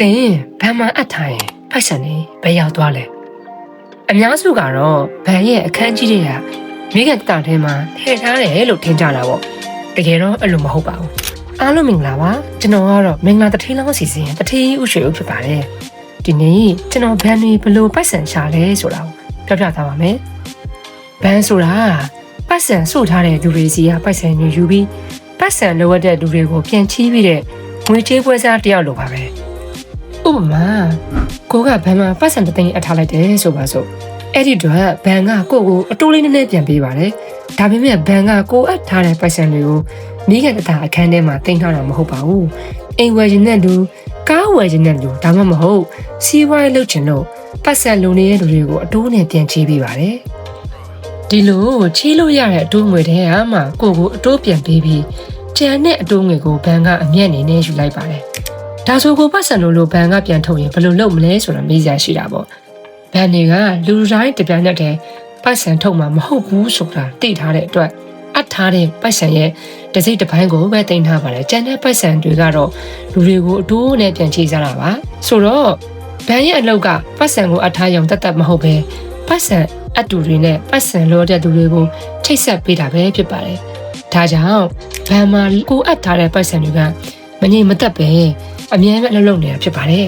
တင်းဘန်မှာအပ်ထားရင်ဖိုက်ဆန်နေဘယ်ရောက်သွားလဲအများစုကတော့ဘန်ရဲ့အခန်းကြီးတွေကမိခင်တာထဲမှာထည့်ထားတယ်လို့ထင်ကြတာပေါ့တကယ်တော့အဲ့လိုမဟုတ်ပါဘူးအားလုံးမင်္ဂလာပါကျွန်တော်ကတော့မင်္ဂလာတထေးလောင်းအစီအစဉ်တထေးဥရွှေဦးဖြစ်ပါတယ်ဒီနေ့ကျွန်တော်ဘန်တွေဘယ်လိုပိုက်ဆံရှာလဲဆိုတာကိုပြောပြထားပါမယ်ဘန်ဆိုတာပိုက်ဆံစုထားတဲ့လူတွေစီကပိုက်ဆံတွေယူပြီးပိုက်ဆံလိုအပ်တဲ့လူတွေကိုပြန်ချီးပြီးတဲ့ငွေချေးပွဲစားတယောက်လိုပါပဲ ဥပမာကိုကဘန်မှာပတ်စံတစ်သိန်းအပ်ထားလိုက်တယ်ဆိုပါစို့အဲ့ဒီတော့ဘန်ကကိုကိုအတိုးလေးနည်းနည်းပြန်ပေးပါတယ်ဒါပေမဲ့ဘန်ကကိုအပ်ထားတဲ့ပတ်စံတွေကိုမိခင်တတအခန်းထဲမှာတင်ထားတာမဟုတ်ပါဘူးအိမ်ဝယ်ခြင်းနဲ့လူကားဝယ်ခြင်းနဲ့လူဒါမှမဟုတ်စီးပွားရေးလုပ်ခြင်းလို့ပတ်စံလုံနေတဲ့လူတွေကိုအတိုးနဲ့ပြန်ချေးပေးပါတယ်ဒီလိုချေးလို့ရတဲ့အတိုးငွေတွေကမှကိုကိုအတိုးပြန်ပေးပြီးကျန်တဲ့အတိုးငွေကိုဘန်ကအမျက်အနေနဲ့ယူလိုက်ပါတယ် ဒါဆိုကိုပတ်စံလို့လို့ဘန်ကပြန်ထုတ်ရင်ဘယ်လိုလုပ်မလဲဆိုတော့မေးစရာရှိတာပေါ့ဘန်တွေကလူတိုင်းတပြိုင်နက်တည်းပတ်စံထုတ်မှာမဟုတ်ဘူးဆိုတာသိထားတဲ့အတွက်အပ်ထားတဲ့ပတ်စံရဲ့တစ်စိတ်တစ်ပိုင်းကိုပဲတင်ထားပါတယ်ကျန်တဲ့ပတ်စံတွေကတော့လူတွေကိုအတိုးနဲ့ပြန်ချေးကြတာပါဆိုတော့ဘန်ရဲ့အလုပ်ကပတ်စံကိုအပ်ထားရုံတက်တက်မဟုတ်ပဲပတ်စံအတူတွေနဲ့ပတ်စံလောတဲ့သူတွေကိုချိတ်ဆက်ပေးတာပဲဖြစ်ပါတယ်ဒါကြောင့်ဘန်မှာကိုအပ်ထားတဲ့ပတ်စံတွေကမငြိမ်မသက်ပဲ အမြဲပဲအလုပ်လုပ်နေတာဖြစ်ပါတယ်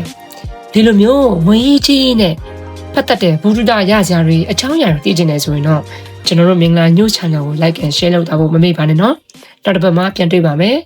ဒီလိုမျိုးငွေရေးကြီးနဲ့ပတ်သက်တဲ့ဘူဒ္ဓရစရာတွေအချောင်းအရာတွေသိကျင်နေဆိုရင်တော့ကျွန်တော်တို့မင်္ဂလာညို့ channel ကို like and share လုပ်တာဖို့မမေ့ပါနဲ့နော်နောက်တစ်ပတ်မှပြန်တွေ့ပါမယ်